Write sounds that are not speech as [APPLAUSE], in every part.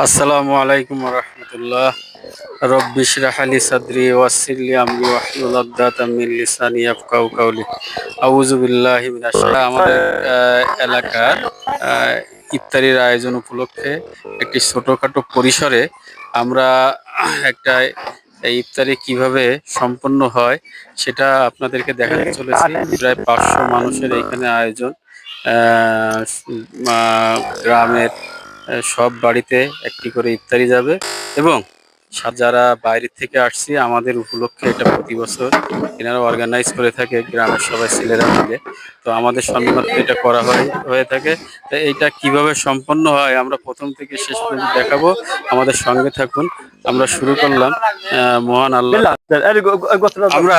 আসসালামু আলাইকুম রহমতুল্লাহ। রব্বি শিরাহালি সাদরি ওয়াসিরলি আমরি ওয়াহলুল ইয়াফকাহু কাওলি আউযু আমাদের এলাকার ইফতারির আয়োজন উপলক্ষে একটি ছোটখাটো পরিসরে আমরা একটা ইফতারি কীভাবে সম্পন্ন হয় সেটা আপনাদেরকে দেখাতে চলেছি। প্রায় পাঁচশো মানুষের এইখানে আয়োজন। গ্রামের সব বাড়িতে একটি করে ইফতারি যাবে এবং যারা বাইরে থেকে আসছে আমাদের উপলক্ষে এটা প্রতি বছর এনারা অর্গানাইজ করে থাকে গ্রামের সবাই ছেলেরা মিলে। তো আমাদের সম্মানার্থে এটা করা হয় হয়ে থাকে। তো এইটা কীভাবে সম্পন্ন হয় আমরা প্রথম থেকে শেষ পর্যন্ত দেখাবো। আমাদের সঙ্গে থাকুন আমরা শুরু করলাম মহান আল্লাহ। আমরা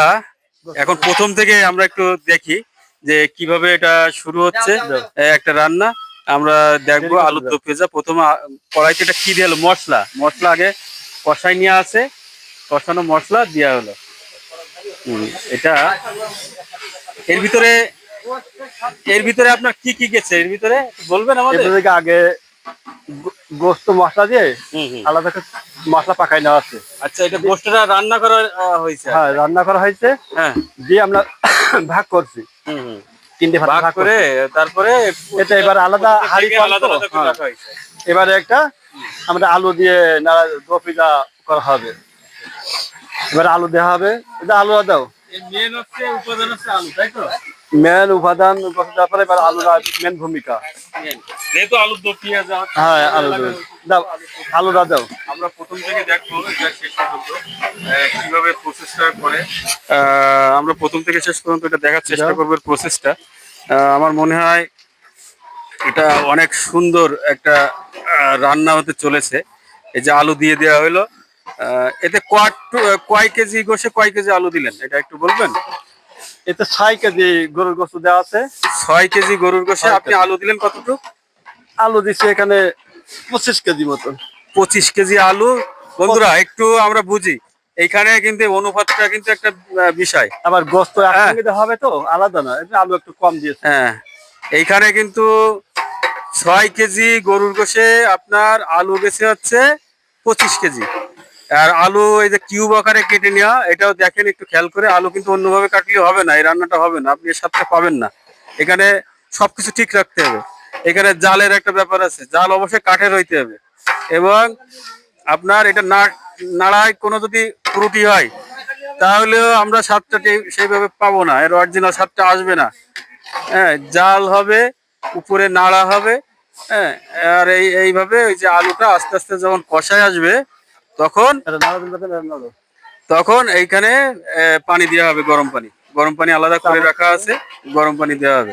এখন প্রথম থেকে আমরা একটু দেখি যে কীভাবে এটা শুরু হচ্ছে একটা রান্না। আমরা দেখব আলুর দো পেঁজা। প্রথমে কড়াইতে এটা কি দিয়ে হলো মশলা। মশলা আগে কষাই নিয়ে আসে কষানো মশলা দেওয়া হলো। এটা এর ভিতরে এর ভিতরে আপনার কি কি গেছে? এর ভিতরে বলবেন আমাদের? আগে গোস্ত মশলা দিয়ে। আলাদা করে মশলা পাকাই নেওয়া আছে। আচ্ছা এটা গোস্তটা রান্না করা হয়েছে হ্যাঁ রান্না করা হয়েছে। হ্যাঁ। দিয়ে আমরা [COUGHS] ভাগ করছি। হুম, হুম। তিনটে ভাগ করে তারপরে এটা এবার আলাদা হাড়ি আলাদা আলাদা করে হ্যাঁ। এবারে একটা আমরা আলু দিয়ে নাড়া দো পিজা করা হবে। এবার আলু দেওয়া হবে। এটা আলু দাও মেন হচ্ছে উপাদান হচ্ছে আলু তাই তো? মেন উপাদান তারপরে এবার আলু মেন ভূমিকা। যেহেতু আলুর দো পেঁয়াজ হ্যাঁ আলু দাও। আলুটা দাও। আমরা প্রথম থেকে দেখব কীভাবে প্রসেসটা করে আমরা প্রথম থেকে শেষ পর্যন্ত এটা দেখার চেষ্টা। করব প্রসেসটা আমার মনে হয় এটা অনেক সুন্দর একটা রান্না হতে চলেছে। এই যে আলু দিয়ে দেওয়া হলো আহ, এতে কয় কয় কেজি গোসে কয় কেজি আলু দিলেন? এটা একটু বলবেন? এতে ছয় কেজি গরুর গোস্ত দেওয়া আছে। ছয় কেজি গরুর গোসে আপনি আলু দিলেন কতটুকু? আলু দিচ্ছে এখানে পঁচিশ কেজি মতন। পঁচিশ কেজি আলু। বন্ধুরা একটু আমরা বুঝি। এইখানে কিন্তু অনুপাতটা কিন্তু একটা বিষয়। আবার গোস্ত হ্যাঁ। হবে তো? আলাদা না। আলু একটু কম দিয়েছে। হ্যাঁ। এইখানে কিন্তু ছয় কেজি গরুর গোশে আপনার আলু গেছে হচ্ছে পঁচিশ কেজি। আর আলু এই যে কিউব আকারে কেটে নেওয়া এটাও দেখেন, একটু খেয়াল করে আলু কিন্তু অন্যভাবে কাটলে হবে না, এই রান্নাটা হবে না, আপনি এর সাথে পাবেন না। এখানে সবকিছু ঠিক রাখতে হবে। এখানে জালের একটা ব্যাপার আছে, জাল অবশ্যই কাঠের হইতে হবে। এবং আপনার এটা না, নাড়ায় কোনো যদি ত্রুটি হয়, তাহলেও আমরা স্বাদটা ঠিক সেইভাবে পাবো না, এর অরিজিনাল স্বাদটা আসবে না। হ্যাঁ জাল হবে, উপরে নাড়া হবে হ্যাঁ আর এই, এইভাবে ওই যে আলুটা আস্তে আস্তে যখন কষায় আসবে তখন এটা। তখন এইখানে পানি দেওয়া হবে গরম পানি। গরম পানি আলাদা করে রাখা আছে গরম পানি দেওয়া হবে।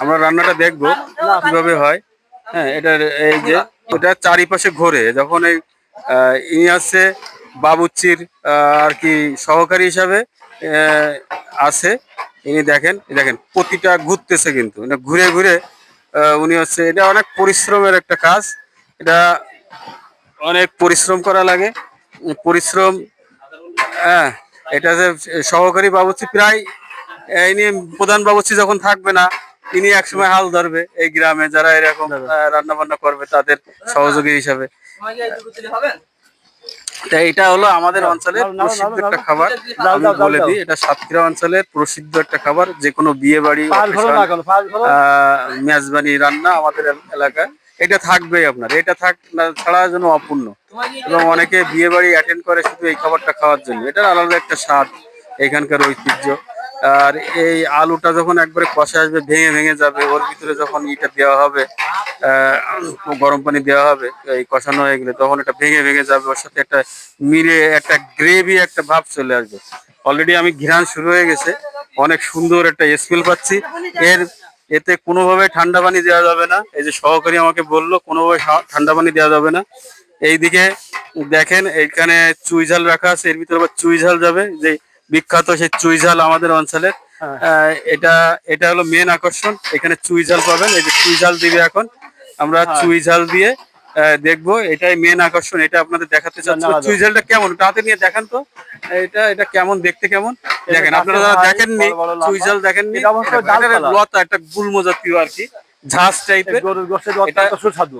আমরা রান্নাটা দেখব কীভাবে হয়। হ্যাঁ এটার এই যে ওটা চারিপাশে ঘোরে। যখন এই ইনি আছে বাবুচ্চির আহ, আর কি সহকারী হিসাবে আছে। ইনি দেখেন দেখেন প্রতিটা ঘুরতেছে কিন্তু। এটা ঘুরে ঘুরে আহ, উনি হচ্ছে এটা অনেক পরিশ্রমের একটা কাজ। এটা অনেক পরিশ্রম করা লাগে। পরিশ্রম হ্যাঁ এটা যে সহকারী বাবুচি প্রায় এই নিয়ে প্রধান বাবুচি যখন থাকবে না তিনি একসময় হাল ধরবে এই গ্রামে যারা এরকম রান্না বান্না করবে তাদের সহযোগী হিসাবে। তা এটা হলো আমাদের অঞ্চলের নাও, নাও, প্রসিদ্ধ একটা খাবার। আমি বলে দিই এটা সাতক্ষীরা অঞ্চলের প্রসিদ্ধ একটা খাবার যে কোনো বিয়ে বাড়ি মেজবানি রান্না আমাদের এল- এলাকায়। এটা থাকবেই আপনার, এটা থাক না, ছাড়া যেন অপূর্ণ। এবং অনেকে বিয়ে বাড়ি অ্যাটেন্ড করে শুধু এই খাবারটা খাওয়ার জন্য। এটার আলাদা একটা স্বাদ এখানকার ঐতিহ্য। আর এই আলুটা যখন একবারে কষা আসবে, ভেঙে ভেঙে যাবে, ওর ভিতরে যখন ইটা দেওয়া হবে গরম পানি দেওয়া হবে, এই কষানো হয়ে গেলে তখন এটা ভেঙে ভেঙে যাবে, ওর সাথে একটা মিলে একটা গ্রেভি একটা ভাব চলে আসবে। অলরেডি আমি ঘ্রাণ শুরু হয়ে গেছে। অনেক সুন্দর একটা স্মেল পাচ্ছি। এর এতে কোনোভাবে ঠান্ডা পানি দেওয়া যাবে না। এই যে সহকারী আমাকে বলল কোনোভাবে ঠান্ডা পানি দেওয়া যাবে না। এইদিকে দেখেন এখানে চুই ঝাল রাখা আছে এর ভিতরে আবার চুই ঝাল যাবে। যে বিখ্যাত সেই চুই ঝাল আমাদের অঞ্চলের। হ্যাঁ। আহ, এটা এটা হলো মেন আকর্ষণ। এখানে চুই ঝাল পাবেন। এই যে চুই ঝাল দিবে এখন। আমরা হ্যাঁ। চুই ঝাল দিয়ে দেখব। এটাই মেন আকর্ষণ এটা আপনাদের দেখাতে চাচ্ছি। কেমন? তাতে নিয়ে দেখান তো। এটা এটা কেমন দেখতে কেমন? দেখেন আপনারা যারা দেখেননি ঝাল দেখেননি। লতা একটা গুল্ম জাতীয় আর কি। টাইপের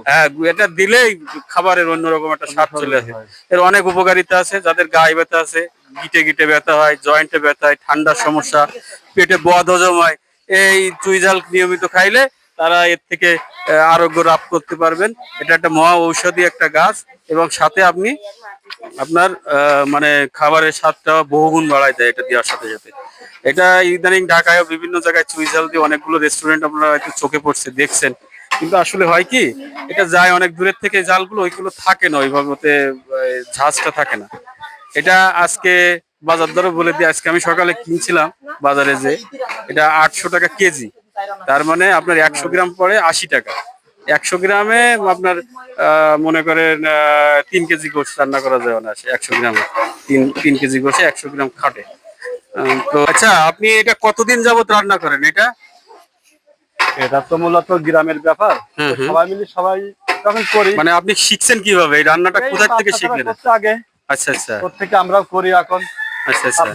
হ্যাঁ এটা দিলেই খাবারের অন্যরকম একটা স্বাদ চলে আসে। এর অনেক উপকারিতা আছে যাদের গায়ে ব্যথা আছে গিটে গিটে ব্যথা হয় জয়েন্টে ব্যথা হয় ঠান্ডার সমস্যা পেটে বদ হজম হয়। এই চুইঝাল নিয়মিত খাইলে তারা এর থেকে আরোগ্য লাভ করতে পারবেন। এটা একটা মহা ঔষধি একটা গাছ এবং সাথে আপনি আপনার মানে খাবারের স্বাদটা বহুগুণ বাড়ায় দেয় এটা দেওয়ার সাথে সাথে। এটা ইদানিং ঢাকায় বিভিন্ন জায়গায় চুইঝাল দিয়ে অনেকগুলো রেস্টুরেন্ট আপনারা হয়তো চোখে পড়ছে, দেখছেন। কিন্তু আসলে হয় কি, এটা যায় অনেক দূরের থেকে জালগুলো ওইগুলো থাকে না, ওইভাবে ঝাঁজটা থাকে না। এটা আজকে বাজার দরে বলে দিয়ে আজকে আমি সকালে কিনছিলাম বাজারে যে, এটা আটশো টাকা কেজি। তার মানে আপনার একশো গ্রাম পড়ে আশি টাকা। একশো গ্রামে আপনার আহ, মনে করেন আহ, তিন কেজি গোস রান্না করা যায় না একশো গ্রামে। তিন তিন কেজি গোসে একশো গ্রাম খাটে। তো আচ্ছা আপনি এটা কতদিন যাবত রান্না করেন এটা? এটা তো মূলত গ্রামের ব্যাপার। সবাই মিলে সবাই তখন করি মানে আপনি শিখছেন কীভাবে? এই রান্নাটা কোথা থেকে শিখলেন? আগে। আচ্ছা আচ্ছা। প্রত্যেকে আমরাও করি এখন।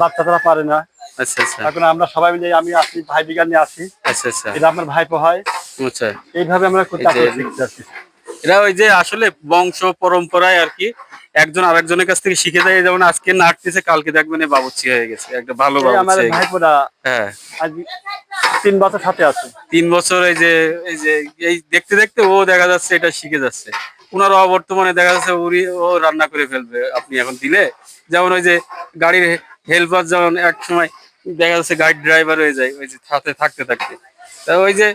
বাচ্চারা পারে না। আচ্ছা আচ্ছা। এখন আমরা সবাই মিলে আমি আসি ভাই বিজ্ঞান নিয়ে আসি। আচ্ছা আচ্ছা। এটা আমার ভাইপো হয়। আচ্ছা। এইভাবে আমরা এরা ওই যে আসলে বংশ পরম্পরায় আর কি একজন আরেকজনের কাছ থেকে শিখে যায় যেমন আজকে নাটতেছে কালকে দেখবেন এই বাবুচ্চি হয়ে গেছে। একটা ভালো গেছে। ভাইপোরা হ্যাঁ। তিন বছর সাথে আছে। তিন বছর এই যে এই যে এই দেখতে দেখতে ও দেখা যাচ্ছে এটা শিখে যাচ্ছে। ওনার অবর্তমানে দেখা যাচ্ছে উনি ও রান্না করে ফেলবে। আপনি এখন দিলে যেমন ওই যে গাড়ির হেল্পার যেমন এক সময় দেখা যাচ্ছে গাড়ি ড্রাইভার হয়ে যায় ওই যে সাথে থাকতে থাকতে। তা ওই যে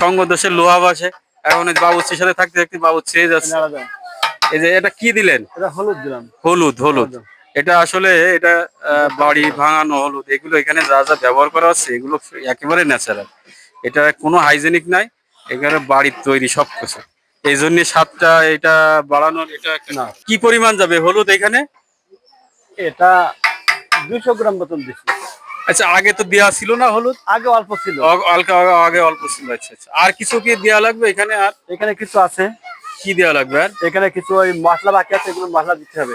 সঙ্গ দোষের লোহা বাসে এখন ওই বাবুচ্ছির সাথে থাকতে থাকতে বাবুচ্ছি যাচ্ছে। এই যে এটা কি দিলেন? এটা হলুদ দিলাম। হলুদ হলুদ। এটা আসলে এটা আহ, বাড়ি ভাঙানো হলুদ। এগুলো এখানে যা যা ব্যবহার করা হচ্ছে এগুলো একেবারে ন্যাচারাল এটা কোনো হাইজেনিক নাই এখানে বাড়ির তৈরি সব কিছু এই জন্য স্বাদটা এটা বাড়ানোর এটা না। কি পরিমাণ যাবে? হলুদ এখানে? এটা দুইশো গ্রাম মতন দিচ্ছি আচ্ছা আগে তো দেওয়া ছিল না হলুদ? আগে অল্প ছিল। আগে অল্প ছিল আচ্ছা আচ্ছা। আর কিছু কি দেওয়া লাগবে এখানে আর? এখানে কিছু আছে। কি দেওয়া লাগবে আর? এখানে কিছু ওই মশলা বাকি আছে এগুলো মশলা দিতে হবে।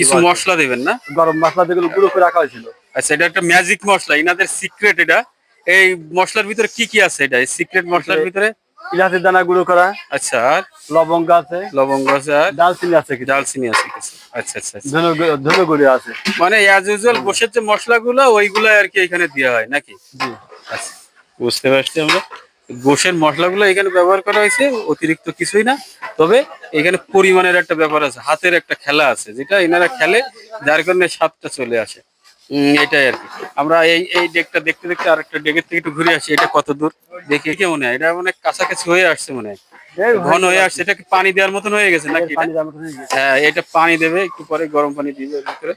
কিছু মশলা দেবেন না? গরম মশলা যেগুলো গুঁড়ো করে রাখা হয়েছিল। আচ্ছা এটা একটা ম্যাজিক মশলা ইনাদের সিক্রেট এটা। এই মশলার ভিতরে কি কি আছে এটা? সিক্রেট মশলার ভিতরে? ইলাচের দানা গুঁড়ো করা। আচ্ছা লবঙ্গ আছে। লবঙ্গ আছে আর? ডালচিনি আছে কিছু। ডালচিনি আছে কিছু। আচ্ছা আচ্ছা আচ্ছা। ধনে গুঁড়ো আছে। মানে অ্যাজ ইউজুয়াল গোশের যে মশলাগুলো ওইগুলো আর কি এখানে দেওয়া হয় নাকি? জি। আচ্ছা বুঝতে পারছি আমরা। গোশের মশলাগুলো এখানে ব্যবহার করা হয়েছে অতিরিক্ত কিছুই না। তবে এখানে পরিমাণের একটা ব্যাপার আছে হাতের একটা খেলা আছে যেটা এনারা খেলে যার কারণে স্বাদটা চলে আসে। এটাই আর কি। আমরা এই এই ডেকটা দেখতে দেখতে আরেকটা ডেকের থেকে একটু ঘুরে আসি এটা কত দূর? দেখি কি মনে হয়? এটা অনেক কাছাকাছি হয়ে আসছে মনে হয়। ঘন হয়ে আসছে এটা কি পানি দেওয়ার মতন হয়ে গেছে নাকি হয়ে এটা পানি দেবে একটু পরে গরম পানি দিবে ভিতরে।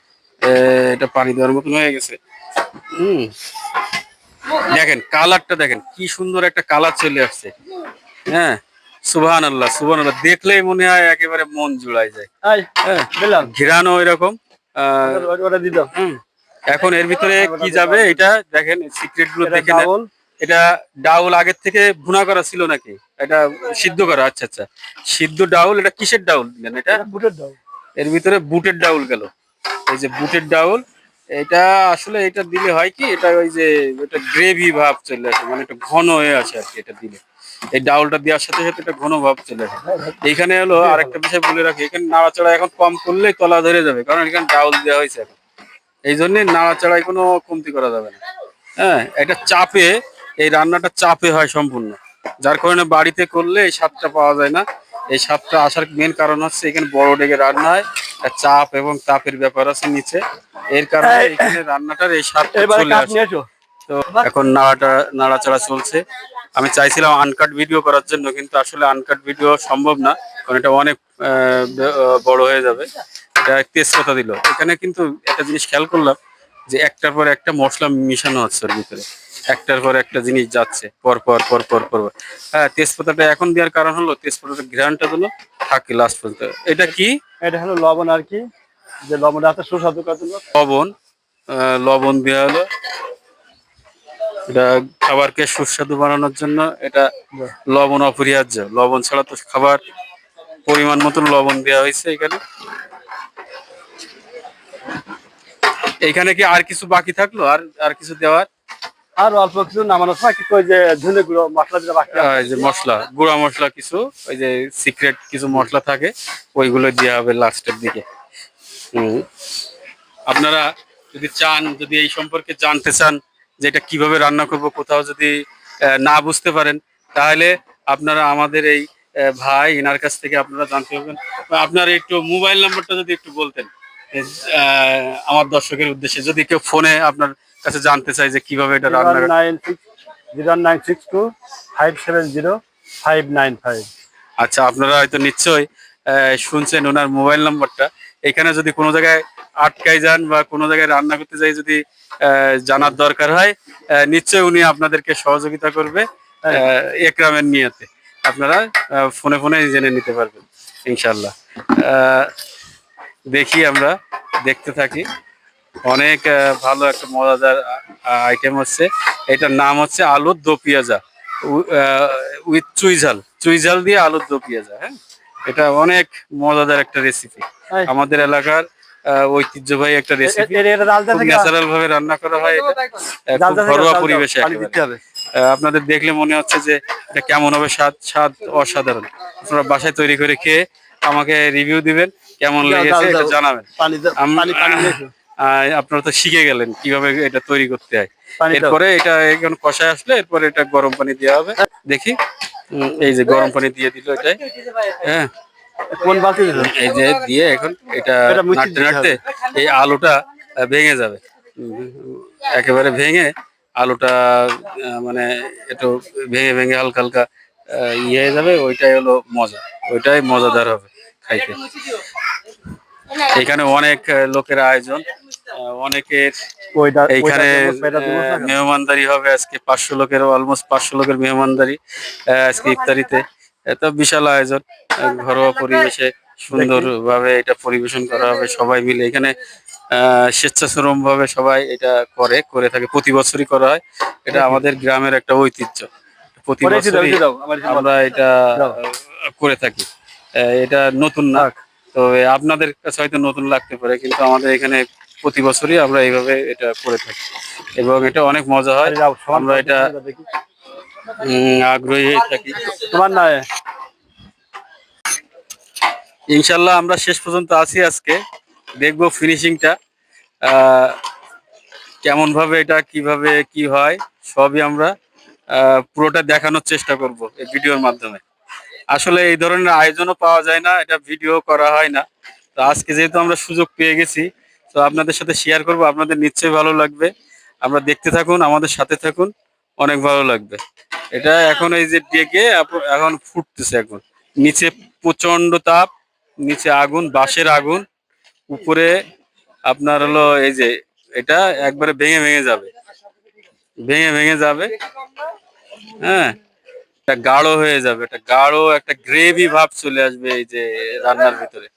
এটা পানি দেওয়ার মতন হয়ে গেছে। হুম। দেখেন কালারটা দেখেন কি সুন্দর একটা কালার চলে আসছে। হ্যাঁ সুবহান আল্লাহ সুবহান আল্লাহ দেখলেই মনে হয় একেবারে মন জুড়াই যায়। হ্যাঁ ঘিরানো এরকম। আহ, ওটা- হুম। এখন এর ভিতরে কি যাবে এটা দেখেন সিক্রেটগুলো দেখে নেন। এটা ডাউল আগের থেকে ভুনা করা ছিল নাকি? এটা সিদ্ধ করা আচ্ছা আচ্ছা। সিদ্ধ ডাউল এটা কিসের ডাউল দিলেন এটা? বুটের ডাল এর ভিতরে বুটের ডাউল গেল। এই যে বুটের ডাউল এটা আসলে এটা দিলে হয় কি এটা ওই যে এটা গ্রেভি ভাব চলে আসে মানে একটা ঘন হয়ে আছে আর কি এটা দিলে। এই ডাউলটা দেওয়ার সাথে সাথে একটা ঘন ভাব চলে আসে। এইখানে হলো আরেকটা বিষয় বলে রাখি এখানে নাড়াচাড়া এখন কম করলেই তলা ধরে যাবে কারণ এখানে ডাউল দেওয়া হয়েছে এখন। এই জন্য নাড়াচাড়ায় কোনো কমতি করা যাবে না। হ্যাঁ এটা চাপে এই রান্নাটা চাপে হয় সম্পূর্ণ। যার কারণে বাড়িতে করলে এই স্বাদটা পাওয়া যায় না। এই স্বাদটা আসার মেন কারণ হচ্ছে এখানে বড় ডেকে রান্না হয়। চাপ এবং তাপের ব্যাপার আছে নিচে। এর কারণে এখানে রান্নাটার এই স্বাদটা এবারে চলে আসে। তো এখন নাড়াটা নাড়াচাড়া চলছে। আমি চাইছিলাম আনকাট ভিডিও করার জন্য কিন্তু আসলে আনকাট ভিডিও সম্ভব না কারণ এটা অনেক বড় হয়ে যাবে। এটা তেজপাতা দিল। এখানে কিন্তু একটা জিনিস খেয়াল করলাম যে একটার পর একটা মশলা মিশানো হচ্ছে ওর ভিতরে। একটার পর একটা জিনিস যাচ্ছে পর পর পর পর পর। হ্যাঁ তেজপাতাটা এখন দেওয়ার কারণ হলো তেজপাতাটা ঘ্রানটা দিলো থাকে লাস্ট পর্যন্ত। এটা কি? এটা হলো লবণ আর কি যে লবণ আছে সুস্বাদু করার জন্য। লবণ আহ, লবণ দেওয়া হলো। এটা খাবারকে সুস্বাদু বানানোর জন্য এটা লবণ অপরিহার্য। লবণ ছাড়া তো খাবার পরিমাণ মতন লবণ দেওয়া হয়েছে এখানে। এখানে কি আর কিছু বাকি থাকল? আর আর কিছু দেওয়ার? আর অল্প কিছু নামানোর সময় কি কই যে ধনে গুঁড়ো মশলা যেটা বাকি এই যে মশলা গুঁড়া মশলা কিছু ওই যে সিক্রেট কিছু মশলা থাকে ওইগুলো দেওয়া হবে লাস্টের দিকে। আপনারা যদি চান যদি এই সম্পর্কে জানতে চান যে এটা কীভাবে রান্না করব কোথাও যদি না বুঝতে পারেন তাহলে আপনারা আমাদের এই ভাই এনার কাছ থেকে আপনারা জানতে পারবেন। আপনার একটু মোবাইল নাম্বারটা যদি একটু বলতেন আমার দর্শকের উদ্দেশ্যে। যদি কেউ ফোনে আপনার কাছে জানতে চাই যে কীভাবে এটা রান্না nine six zero nine six two five seven zero five nine five. আচ্ছা আপনারা হয়তো নিশ্চয়ই শুনছেন ওনার মোবাইল নাম্বারটা। এখানে যদি কোনো জায়গায় আটকাই যান বা কোনো জায়গায় রান্না করতে যাই যদি আহ, জানার দরকার হয় নিশ্চয়ই উনি আপনাদেরকে সহযোগিতা করবে আহ, একরামের নিয়াতে। আপনারা ফোনে ফোনে জেনে নিতে পারবেন ইনশাল্লাহ দেখি আমরা দেখতে থাকি অনেক ভালো একটা মজাদার আইটেম হচ্ছে এটার নাম হচ্ছে আলুর দো পেঁয়াজা উইথ চুইঝাল চুইঝাল দিয়ে আলুর দো পেঁয়াজা হ্যাঁ এটা অনেক মজাদার একটা রেসিপি আমাদের এলাকার ঐতিহ্যবাহী একটা রেসিপি ন্যাচারাল ভাবে রান্না করা হয় এটা ঘরোয়া পরিবেশে আপনাদের দেখলে মনে হচ্ছে যে এটা কেমন হবে? স্বাদ স্বাদ অসাধারণ। আপনারা বাসায় তৈরি করে খেয়ে আমাকে রিভিউ দিবেন কেমন দাও, লেগেছে এটা জানাবেন। আপনারা তো শিখে গেলেন কীভাবে এটা তৈরি করতে হয়। এরপরে এটা এখন কষায় আসলে এরপরে এটা গরম পানি দেওয়া হবে। দেখি। এই যে গরম পানি দিয়ে দিল এটাই। হ্যাঁ। কোন বালতি দিল? এই যে দিয়ে এখন এটা এটা নাড়তে নাড়তে এই আলুটা ভেঙে যাবে। একেবারে ভেঙে আলুটা মানে একটু ভেঙে ভেঙে হালকা হালকা ইয়ে হয়ে যাবে ওইটাই হলো মজা। ওইটাই মজাদার হবে খাইতে। এখানে অনেক লোকের আয়োজন অনেকের এইখানে মেহমানদারি হবে আজকে পাঁচশো লোকের অলমোস্ট পাঁচশো লোকের মেহমানদারি আজকে ইফতারিতে। এত বিশাল আয়োজন ঘরোয়া পরিবেশে সুন্দর ভাবে এটা পরিবেশন করা হবে সবাই মিলে। এখানে আহ স্বেচ্ছাশ্রম ভাবে সবাই এটা করে করে থাকে। প্রতি বছরই করা হয়। এটা আমাদের গ্রামের একটা ঐতিহ্য। প্রতি বছরই আমার এটা করে থাকি। এটা নতুন না। তো আপনাদের কাছে হয়তো নতুন লাগতে পারে কিন্তু আমাদের এখানে প্রতি বছরই আমরা এইভাবে এটা করে থাকি। এবং এটা অনেক মজা হয়। আমরা এটা আগ্রহী হয়ে থাকি। তোমার না ইনশাল্লাহ আমরা শেষ পর্যন্ত আছি আজকে। দেখব ফিনিশিংটা আহ, কেমন ভাবে এটা কীভাবে কি হয় সবই আমরা পুরোটা দেখানোর চেষ্টা করব এই ভিডিওর মাধ্যমে। আসলে এই ধরনের আয়োজনও পাওয়া যায় না এটা ভিডিও করা হয় না। তো আজকে যেহেতু আমরা সুযোগ পেয়ে গেছি তো আপনাদের সাথে শেয়ার করব আপনাদের নিশ্চয়ই ভালো লাগবে। আমরা দেখতে থাকুন আমাদের সাথে থাকুন অনেক ভালো লাগবে। এটা এখন এই যে ডেকে এখন ফুটতেছে এখন। নিচে প্রচণ্ড তাপ নিচে আগুন বাঁশের আগুন। উপরে আপনার হলো এই যে, এটা একবারে ভেঙে ভেঙে যাবে। ভেঙে ভেঙে যাবে। হ্যাঁ একটা গাঢ় হয়ে যাবে। একটা গাঢ় একটা গ্রেভি ভাব চলে আসবে এই যে রান্নার ভিতরে।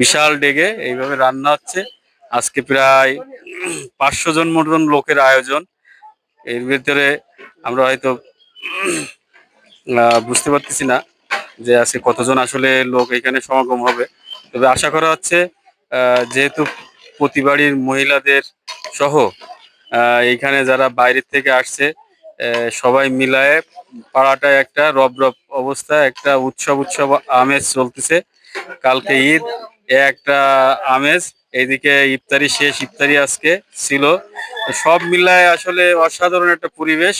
বিশাল ডেগে এইভাবে রান্না হচ্ছে। আজকে প্রায় পাঁচশো জন মতন লোকের আয়োজন। এর ভিতরে আমরা হয়তো বুঝতে পারতেছি না যে আজকে কতজন আসলে লোক এখানে সমাগম হবে। তবে আশা করা হচ্ছে যেহেতু প্রতি বাড়ির মহিলাদের সহ আহ, এইখানে যারা বাইরের থেকে আসছে সবাই মিলায়ে পাড়াটায় একটা রব রব অবস্থা একটা উৎসব উৎসব আমেজ চলতেছে। কালকে ঈদ এ একটা আমেজ এইদিকে ইফতারি শেষ ইফতারি আজকে ছিল। সব মিলায় আসলে অসাধারণ একটা পরিবেশ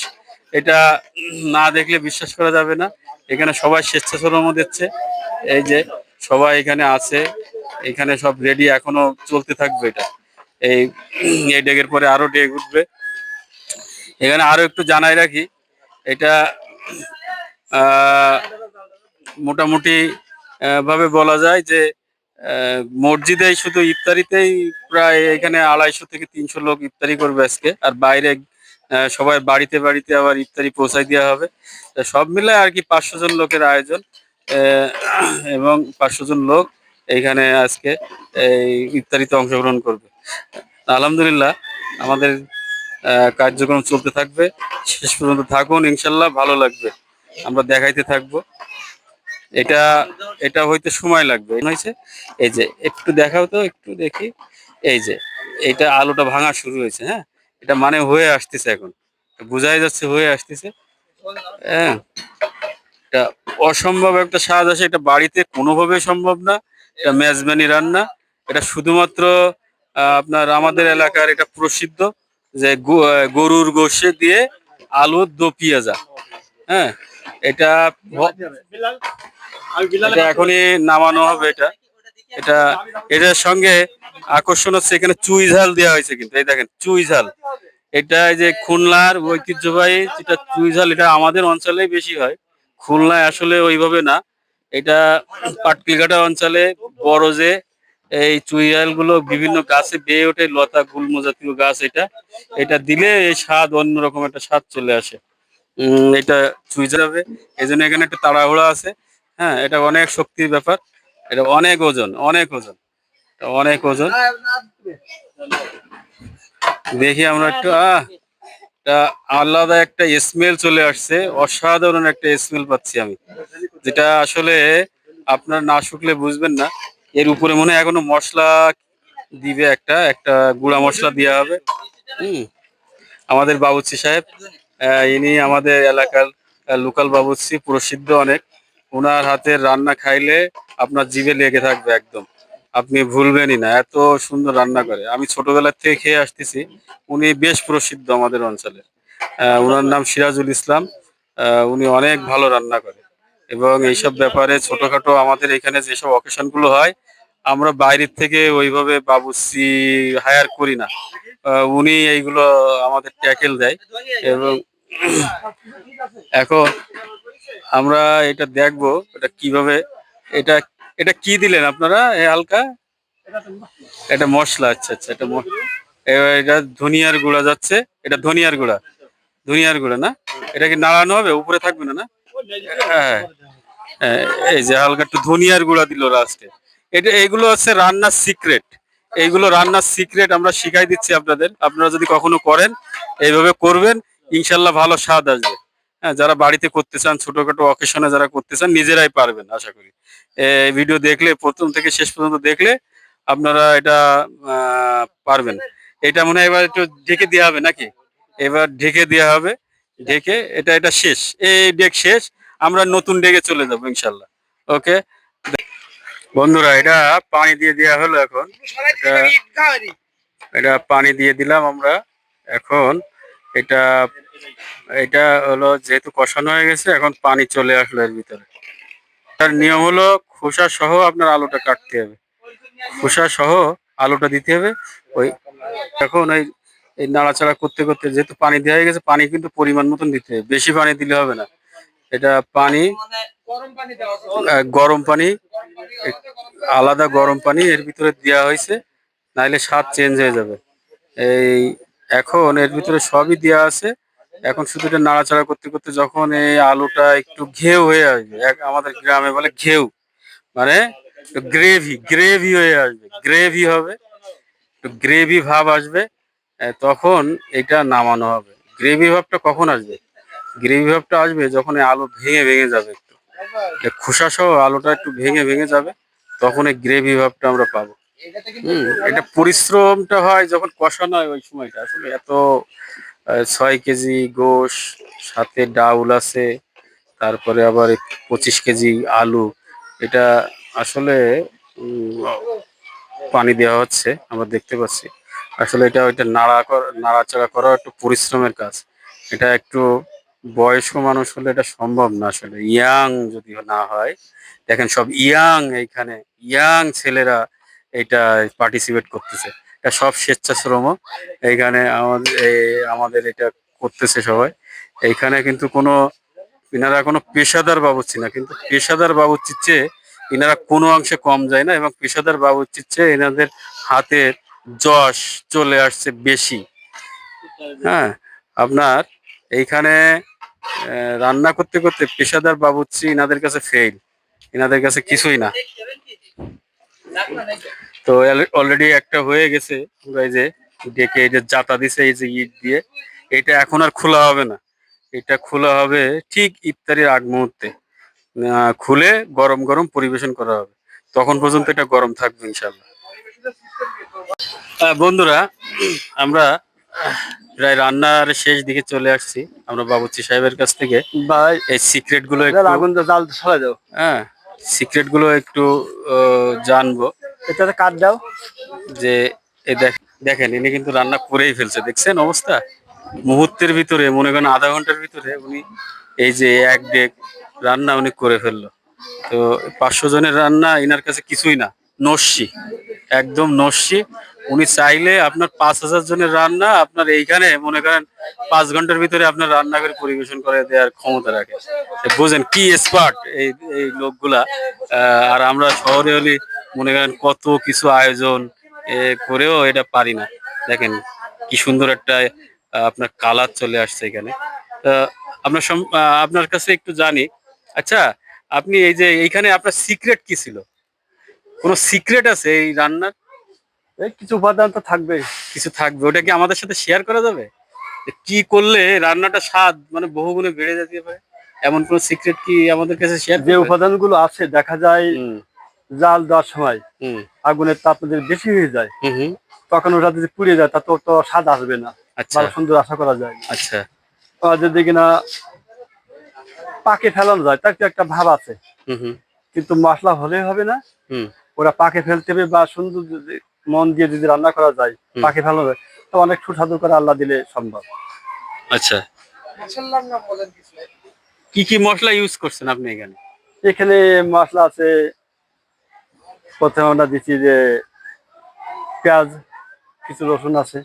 এটা না দেখলে বিশ্বাস করা যাবে না। এখানে সবাই স্বেচ্ছাশ্রম দিচ্ছে এই যে সবাই এখানে আছে। এখানে সব রেডি এখনও চলতে থাকবে এটা। এই এই ডেগের পরে আরও ডেগ উঠবে। এখানে আরও একটু জানাই রাখি এটা মোটামুটি ভাবে বলা যায় যে আহ, মসজিদেই শুধু ইফতারিতেই প্রায় এখানে আড়াইশো থেকে তিনশো লোক ইফতারি করবে আজকে। আর বাইরে সবাই বাড়িতে বাড়িতে আবার ইফতারি পৌঁছায় দেওয়া হবে। সব মিলে আর কি পাঁচশো জন লোকের আয়োজন। এবং পাঁচশো জন লোক এইখানে আজকে এই ইফতারিতে অংশগ্রহণ করবে। আলহামদুলিল্লাহ আমাদের কার্যক্রম চলতে থাকবে। শেষ পর্যন্ত থাকুন, ইনশাল্লাহ ভালো লাগবে। আমরা দেখাইতে থাকব। এটা এটা হইতে সময় লাগবে। হয়েছে? এই যে, একটু দেখাও তো, একটু দেখি। এই যে, এটা আলোটা ভাঙা শুরু হয়েছে হ্যাঁ? এটা মানে হয়ে আসতেছে এখন। বোঝাই যাচ্ছে, হয়ে আসতেছে। হ্যাঁ। এটা অসম্ভব একটা স্বাদ আসে, এটা বাড়িতে কোনোভাবে সম্ভব না, এটা মেজবানি রান্না, এটা শুধুমাত্র আপনার আমাদের এলাকার এটা প্রসিদ্ধ যে গরুর গোশে দিয়ে আলু, দো পেঁয়াজা। হ্যাঁ এটা এটা এখনই নামানো হবে এটা। এটা এটার সঙ্গে আকর্ষণ হচ্ছে, এখানে চুই ঝাল দেওয়া হয়েছে কিন্তু, এই দেখেন, চুই ঝাল। এটা যে খুলনার ঐতিহ্যবাহী যেটা চুই ঝাল, এটা আমাদের অঞ্চলেই বেশি হয়। খুলনায় আসলে ওইভাবে না। এটা পাটকিলঘাটা অঞ্চলে বড় যে এই চুইয়ালগুলো বিভিন্ন গাছে বেয়ে ওঠে, লতা গুল্ম জাতীয় গাছ এটা। এটা দিলে এই স্বাদ অন্যরকম একটা স্বাদ চলে আসে। এটা চুই যাবে এই জন্য এখানে একটা তাড়াহুড়া আছে। হ্যাঁ এটা অনেক শক্তির ব্যাপার। এটা অনেক ওজন অনেক ওজন অনেক ওজন। দেখি আমরা একটু, আহ এটা আলাদা একটা স্মেল চলে আসছে, অসাধারণ একটা স্মেল পাচ্ছি আমি। যেটা আসলে আপনার না শুকলে বুঝবেন না। এর উপরে মনে হয় এখনও মশলা দিবে একটা একটা গুঁড়া মশলা দেওয়া হবে। হুম। আমাদের বাবুচি সাহেব ইনি আমাদের এলাকার লোকাল বাবুচি প্রসিদ্ধ অনেক। ওনার হাতের রান্না খাইলে আপনার জিভে লেগে থাকবে একদম। আপনি ভুলবেনই না, এত সুন্দর রান্না করে। আমি ছোটবেলা থেকে খেয়ে আসতেছি, উনি বেশ প্রসিদ্ধ আমাদের অঞ্চলে ওনার নাম সিরাজুল ইসলাম উনি অনেক ভালো রান্না করে। এবং এইসব ব্যাপারে ছোটখাটো আমাদের এখানে যেসব অকেশনগুলো হয়, আমরা বাইরের থেকে ওইভাবে বাবুসি হায়ার করি না। উনি এইগুলো আমাদের ট্যাকেল দেয়। এবং এখন আমরা এটা দেখব, এটা কীভাবে, এটা এটা কি দিলেন আপনারা হালকা? এটা মশলা আচ্ছা আচ্ছা এটা এটা ধনিয়ার গুঁড়া যাচ্ছে। এটা ধনিয়ার গুঁড়া। ধনিয়ার গুঁড়া না? এটা কি নাড়ানো হবে? উপরে থাকবে না না? হ্যাঁ হ্যাঁ, এই যে হালকা একটু ধনিয়ার গুঁড়া দিল লাস্টে এটা এইগুলো হচ্ছে রান্নার সিক্রেট এইগুলো রান্নার সিক্রেট আমরা শিখাই দিচ্ছি আপনাদের। আপনারা যদি কখনো করেন এইভাবে করবেন ইনশাল্লাহ ভালো স্বাদ আসবে। হ্যাঁ যারা বাড়িতে করতে চান, ছোটখাটো অকেশনে যারা করতে চান, নিজেরাই পারবেন, আশা করি। ভিডিও দেখলে, প্রথম থেকে শেষ পর্যন্ত দেখলে আপনারা এটা পারবেন। এটা মনে হয় এবার একটু ঢেকে দেওয়া হবে নাকি? এবার ঢেকে দেওয়া হবে। ঢেকে এটা এটা শেষ। এই ডেক শেষ। আমরা নতুন ডেকে চলে যাব ইনশাল্লাহ ওকে বন্ধুরা, এটা পানি দিয়ে দেওয়া হলো এখন। এটা পানি দিয়ে দিলাম আমরা। এখন এটা এটা হলো যেহেতু কষানো হয়ে গেছে, এখন পানি চলে আসলো এর ভিতরে। তার নিয়ম হলো খোসা সহ আপনার আলুটা কাটতে হবে। খোসা সহ আলুটা দিতে হবে। ওই এখন ওই এই নাড়াচাড়া করতে করতে যেহেতু পানি দেওয়া হয়ে গেছে, পানি কিন্তু পরিমাণ মতন দিতে হবে। বেশি পানি দিলে হবে না। এটা পানি গরম পানি, আলাদা গরম পানি এর ভিতরে দেওয়া হয়েছে, নাইলে স্বাদ চেঞ্জ হয়ে যাবে। এই এখন এর ভিতরে সবই দেওয়া আছে। এখন শুধু এটা নাড়াচাড়া করতে করতে যখন এই আলুটা একটু ঘেউ হয়ে আসবে আমাদের গ্রামে বলে ঘেউ মানে গ্রেভি গ্রেভি হয়ে আসবে গ্রেভি হবে গ্রেভি ভাব আসবে তখন এটা নামানো হবে। গ্রেভি ভাবটা কখন আসবে? গ্রেভি ভাবটা আসবে যখন এই আলু ভেঙে ভেঙে যাবে একটু। খোসা সহ আলুটা একটু ভেঙে ভেঙে যাবে, তখন এই গ্রেভি ভাবটা আমরা পাবো। হুম, এটা পরিশ্রমটা হয় যখন কষানো হয় ওই সময়টা। আসলে এত ছয় কেজি গোশ, সাথে ডাউল আছে, তারপরে আবার পঁচিশ কেজি আলু। এটা আসলে পানি দেওয়া হচ্ছে, আমরা দেখতে পাচ্ছি। আসলে এটা ওইটা নাড়া নাড়াচাড়া করা একটু পরিশ্রমের কাজ। এটা একটু বয়স্ক মানুষ হলে এটা সম্ভব না আসলে। ইয়াং যদি না হয়, দেখেন সব ইয়াং এইখানে। ইয়াং ছেলেরা এটা পার্টিসিপেট করতেছে। এটা সব স্বেচ্ছাশ্রম এইখানে আমাদের আমাদের এটা করতেছে সবাই। এইখানে কিন্তু কোনো, ইনারা কোনো পেশাদার বাবুচ্চি না, কিন্তু পেশাদার বাবুচ্চির চেয়ে ইনারা কোনো অংশে কম যায় না এবং পেশাদার বাবুচ্চির চেয়ে এনাদের হাতের যশ চলে আসছে বেশি। হ্যাঁ আপনার এইখানে রান্না করতে করতে পেশাদার বাবুচ্ছি ইনাদের কাছে ফেল ইনাদের কাছে কিছুই না। তো অলরেডি একটা হয়ে গেছে যে ডেকে এই যে জাতা দিছে এই যে ইট দিয়ে এটা এখন আর খোলা হবে না। এটা খোলা হবে ঠিক ইফতারির আগ মুহূর্তে। খুলে গরম গরম পরিবেশন করা হবে। তখন পর্যন্ত এটা গরম থাকবে ইনশাল্লাহ বন্ধুরা আমরা প্রায় রান্নার শেষ দিকে চলে আসছি। আমরা বাবুচি সাহেবের কাছ থেকে এই সিক্রেটগুলো আগুন দাও হ্যাঁ সিক্রেটগুলো একটু জানব। এটাতে কাট দাও। যে এ দেখ- দেখেন, ইনি কিন্তু রান্না করেই ফেলছে। দেখছেন অবস্থা? মুহূর্তের ভিতরে, মনে করেন আধা ঘণ্টার ভিতরে উনি এই যে এক ডেক রান্না উনি করে ফেলল। তো পাঁচশো জনের রান্না ইনার কাছে কিছুই না, নস্যি, একদম নস্যি। উনি চাইলে আপনার পাঁচ হাজার জনের রান্না আপনার এইখানে, মনে করেন, পাঁচ ঘণ্টার ভিতরে আপনার রান্না করে পরিবেশন করে দেওয়ার ক্ষমতা রাখে। বুঝেন কি এক্সপার্ট এই এই লোকগুলা। আর আমরা শহরে হলে মনে করেন কত কিছু আয়োজন করেও এটা পারি না। দেখেন কি সুন্দর একটা আপনার কালার চলে আসছে এখানে। আপনার আপনার কাছে একটু জানি। আচ্ছা আপনি এই যে এইখানে আপনার সিক্রেট কি ছিল? কোনো সিক্রেট আছে এই রান্নার? এই কিছু উপাদান তো থাকবে। কিছু থাকবে ওটা কি আমাদের সাথে শেয়ার করা যাবে? কি করলে রান্নাটা স্বাদ মানে বহুগুণে বেড়ে যেতে পারে? এমন কোন সিক্রেট কি আমাদের কাছে শেয়ার যে উপাদানগুলো আছে দেখা যায় জাল দেওয়ার সময় হুম। আগুনের তাপ যদি বেশি হয়ে যায় তখন ওটা যদি পুড়ে যায় তা তো তো স্বাদ আসবে না। আচ্ছা। ভালো সুন্দর আশা করা যায় আচ্ছা। যদি কিনা পাকে ফেলানো যায় তার একটা ভাব আছে। হুম হুম। কিন্তু মশলা হলে হবে না। হুম। ওরা পাকে ফেলতে হবে বা সুন্দর যদি মন দিয়ে যদি রান্না করা যায়। পাকে ফেলানো যায় তো অনেক সুস্বাদু করে আল্লাহ দিলে সম্ভব। আচ্ছা। কি কি মশলা ইউজ করছেন আপনি এখানে? এখানে মশলা আছে প্রথমে আমরা দিচ্ছি যে পেঁয়াজ কিছু রসুন আছে।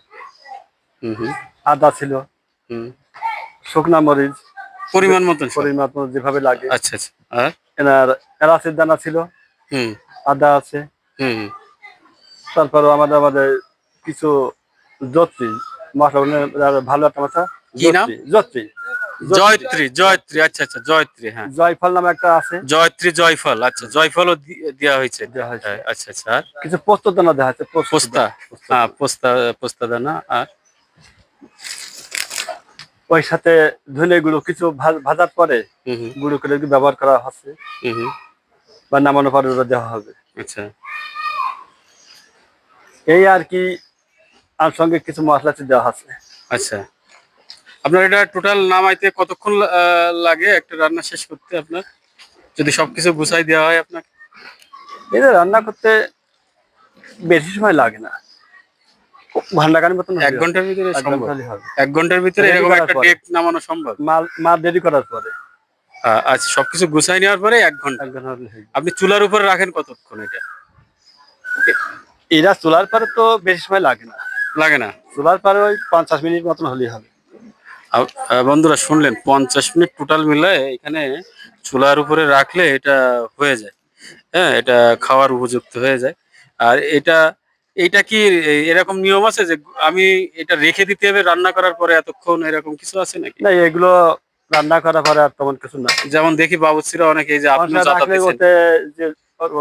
হুম হুম। আদা ছিল। হুম। শুকনা মরিচ। পরিমাণ মতন। পরিমাণ মতো যেভাবে লাগে। আচ্ছা আচ্ছা। আর? এনার এলাচের দানা ছিল। হুম। আদা আছে। হুম। তারপরে আমাদের আমাদের কিছু জত্রি মশলা ভালো একটা মশলা জয়ত্রী জয়ত্রী আচ্ছা আচ্ছা জয়ত্রী হ্যাঁ। জয়ফল নামে একটা আছে। জয়ত্রী জয়ফল আচ্ছা জয়ফলও দেওয়া হয়েছে। হ্যাঁ, আচ্ছা আচ্ছা আর? কিছু পোস্ত দানা দেওয়া আছে পোস্ত। হ্যাঁ পোস্তা পোস্তা দানা আর? ওই সাথে ধনে গুঁড়ো কিছু ভাজার পরে গুঁড়ো করে ব্যবহার করা হচ্ছে? হুম হুম। বা নামানো পরে ওটা দেওয়া হবে। আচ্ছা। এই আর কি আর সঙ্গে কিছু মশলা দেওয়া আছে। আচ্ছা। আপনার এটা টোটাল নামাইতে কতক্ষণ লাগে একটা রান্না শেষ করতে আপনার? যদি সবকিছু গুছাই দেওয়া হয় আপনাকে এটা রান্না করতে বেশি সময় লাগে না। ঘণ্টা মতন এক ঘণ্টার ভিতরে সম্ভব। ঘণ্টা হলেই হবে। এক ঘণ্টার ভিতরে এরকম একটা পরে। নামানো সম্ভব? মাল মাল রেডি করার পরে। আচ্ছা সবকিছু গুছাই নেওয়ার পরে এক ঘণ্টা। আপনি চুলার উপরে রাখেন কতক্ষণ এটা? এরা চুলার পরে তো বেশি সময় লাগে না। লাগে না। চুলার পরে ওই পঞ্চাশ মিনিট মতন হলেই হবে। বন্ধুরা শুনলেন পঞ্চাশ মিনিট টোটাল মিলে এখানে চুলার উপরে রাখলে এটা হয়ে যায়। হ্যাঁ এটা খাওয়ার উপযুক্ত হয়ে যায়। আর এটা এটা কি এরকম নিয়ম আছে যে আমি এটা রেখে দিতে হবে রান্না করার পরে এতক্ষণ এরকম কিছু আছে নাকি? না এগুলো রান্না করার পরে আর তেমন কিছু না। যেমন দেখি বাবুচিরা অনেকে যে যে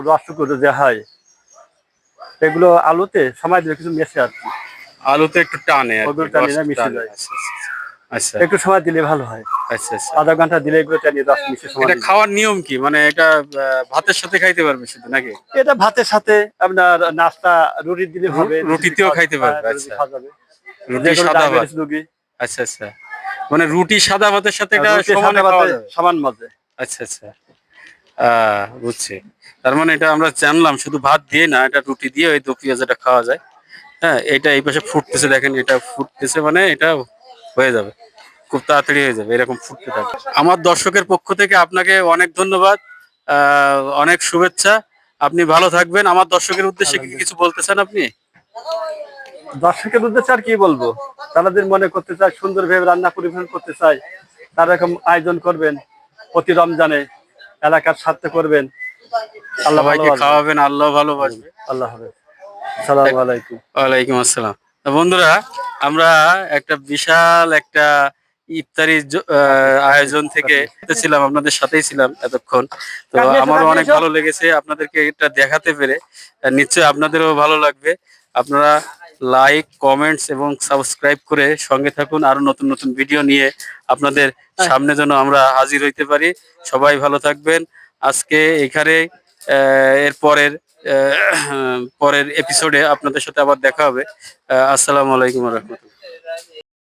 রসটুকু যে হয় এগুলো আলুতে সময় দিলে কিছু মেশে আর কি। আলুতে একটু টানে আর টানে মিশে। যায়। আচ্ছা। একটু সময় দিলে ভালো হয়। আচ্ছা আচ্ছা। আধা ঘণ্টা দিলে এগুলো টানি রস মিশে সময় এটা খাওয়ার নিয়ম কি? মানে এটা ভাতের সাথে খাইতে পারবে শুধু নাকি? এটা ভাতের সাথে আপনার নাস্তা রুটি দিলে হবে। রুটিতেও খাইতে পারবে, হ্যাঁ, আচ্ছা। রুটি সাদা ভাত। আচ্ছা আচ্ছা। মানে রুটি সাদা ভাতের সাথে এটা রুটি সমানে সমান মজে। আচ্ছা আচ্ছা। আহ বুঝছি। তার মানে এটা আমরা জানলাম শুধু ভাত দিয়ে না এটা রুটি দিয়ে ওই দো পেঁয়াজ এটা খাওয়া যায়। হ্যাঁ এটা এই পাশে ফুটতেছে দেখেন এটা ফুটতেছে মানে এটা হয়ে যাবে। খুব তাড়াতাড়ি হয়ে যাবে এরকম ফুটতে থাকবে আমার দর্শকের পক্ষ থেকে আপনাকে অনেক ধন্যবাদ অনেক শুভেচ্ছা। আপনি ভালো থাকবেন। আমার দর্শকের উদ্দেশ্যে কি কিছু বলতে চান আপনি? দর্শকের উদ্দেশ্যে আর কি বলব? তারা যদি মনে করতে চায় সুন্দর ভাবে রান্না পরিবেশন করতে চায়। তারা এরকম আয়োজন করবেন প্রতি রমজানে এলাকার স্বার্থে করবেন। আল্লাহ ভালোবাসবে। খাওয়াবেন আল্লাহ ভালোবাসবে। আল্লাহ হাফেজ। সালাম আলাইকুম। ওয়ালাইকুম আসসালাম। বন্ধুরা আমরা একটা বিশাল একটা ইফতারি আহ, আয়োজন থেকে ছিলাম আপনাদের সাথেই ছিলাম এতক্ষণ। তো আমারও অনেক ভালো লেগেছে আপনাদেরকে এটা দেখাতে পেরে। নিশ্চয়ই আপনাদেরও ভালো লাগবে। আপনারা লাইক কমেন্টস এবং সাবস্ক্রাইব করে সঙ্গে থাকুন। আরও নতুন নতুন ভিডিও নিয়ে আপনাদের সামনে যেন আমরা হাজির হইতে পারি। সবাই ভালো থাকবেন। আজকে এখানে আহ, এর পরের পরের এপিসোডে আপনাদের সাথে আবার দেখা হবে। আসসালামু আলাইকুম রহমতুল্লাহ।